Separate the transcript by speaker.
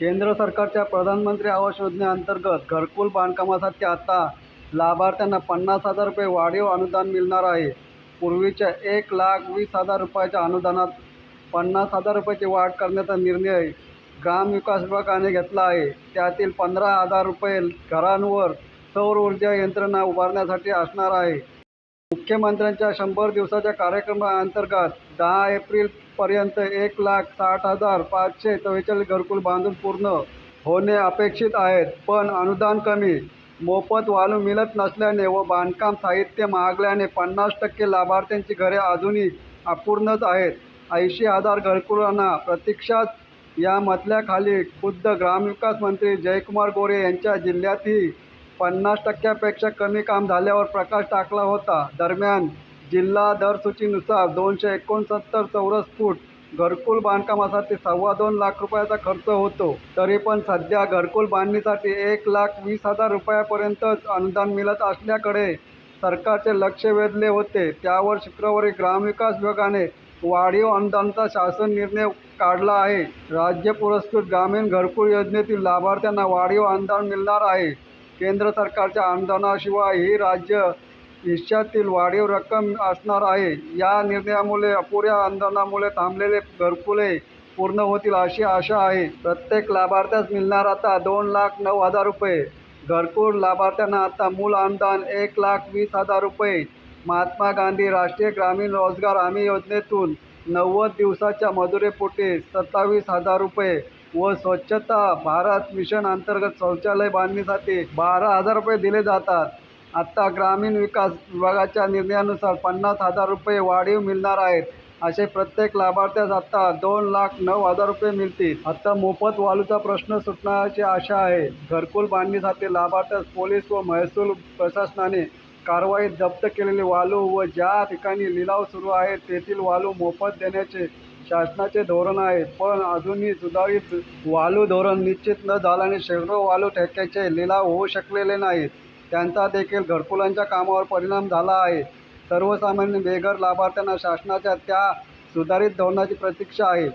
Speaker 1: केंद्र सरकारच्या प्रधानमंत्री आवास योजनेअंतर्गत घरकुल बांधकामासाठी आता लाभार्थ्यांना पन्नास हजार रुपये वाढीव अनुदान मिळणार आहे. पूर्वीच्या एक लाख वीस हजार रुपयाच्या अनुदानात पन्नास हजार रुपयाची वाढ करण्याचा निर्णय ग्रामविकास विभागाने घेतला आहे. त्यातील पंधरा हजार रुपये घरांवर सौर ऊर्जा यंत्रणा उभारण्यासाठी असणार आहे. मुख्यमंत्र्यांच्या शंभर दिवसाच्या कार्यक्रमाअंतर्गत दहा एप्रिल पर्यंत एक लाख साठ हजार पाचशे चव्वेचाळीस घरकुल बांधून पूर्ण होणे अपेक्षित आहेत. पण अनुदान कमी मोफत वाळू मिळत नसल्याने व बांधकाम साहित्य महागल्याने पन्नास टक्के लाभार्थ्यांची घरे अजूनही अपूर्णच आहेत. ऐंशी हजार घरकुलांना प्रतीक्षाच या मथल्याखाली खुद्द ग्रामविकास मंत्री जयकुमार गोरे यांच्या जिल्ह्यातही पन्नास टक्क्यापेक्षा कमी काम झाल्यावर प्रकाश टाकला होता. दरम्यान जिल्हा दरसूचीनुसार दोनशे एकोणसत्तर चौरस फूट घरकुल बांधकामासाठी सव्वा दोन लाख रुपयाचा खर्च होतो. तरी पण सध्या घरकुल बांधणीसाठी एक लाख वीस हजार रुपयापर्यंतच अनुदान मिळत असल्याकडे सरकारचे लक्ष वेधले होते. त्यावर शुक्रवारी ग्रामविकास विभागाने वाढीव अनुदानचा शासन निर्णय काढला आहे. राज्य पुरस्कृत ग्रामीण घरकुल योजनेतील लाभार्थ्यांना वाढीव अनुदान मिळणार आहे. केंद्र सरकारच्या अनुदानाशिवाय ही राज्य हिश्श्यातील वाढीव रक्कम असणार आहे. या निर्णयामुळे अपुऱ्या अनुदानामुळे थांबलेले घरकुले पूर्ण होतील अशी आशा आहे. प्रत्येक लाभार्थ्यास मिळणार आता दोन लाख नऊ हजार रुपये. घरकुल लाभार्थ्यांना आता मूल अनुदान एक लाख वीस हजार रुपये. महात्मा गांधी राष्ट्रीय ग्रामीण रोजगार हमी योजनेतून नव्वद दिवसाच्या मजुरीपोटी सत्तावीस हजार रुपये व स्वच्छता भारत मिशन अंतर्गत शौचालय बांधणीसाठी बारा हजार रुपये दिले जातात. आत्ता ग्रामीण विकास विभागाच्या निर्णयानुसार पन्नास हजार रुपये वाढीव मिळणार आहेत. असे प्रत्येक लाभार्थ्यास आता दोन लाख नऊ हजार रुपये मिळतील. आता मोफत वालूचा प्रश्न सुटण्याची आशा आहे. घरकुल बांधणीसाठी लाभार्थ्यास पोलीस व महसूल प्रशासनाने कारवाईत जप्त केलेले वालू व ज्या ठिकाणी लिलाव सुरू आहे तेथील वालू मोफत देण्याचे शासनाचे धोरण आहे. पण अजूनही सुधारित वालू धोरण निश्चित न झाल्याने शेकडो वालू ठेक्याचे लिलाव होऊ शकलेले नाहीत. त्यांचा देखील घरकुलांच्या कामावर परिणाम झाला आहे. सर्वसामान्य बेघर लाभार्थ्यांना शासनाच्या त्या सुधारित धोरणाची प्रतीक्षा आहे.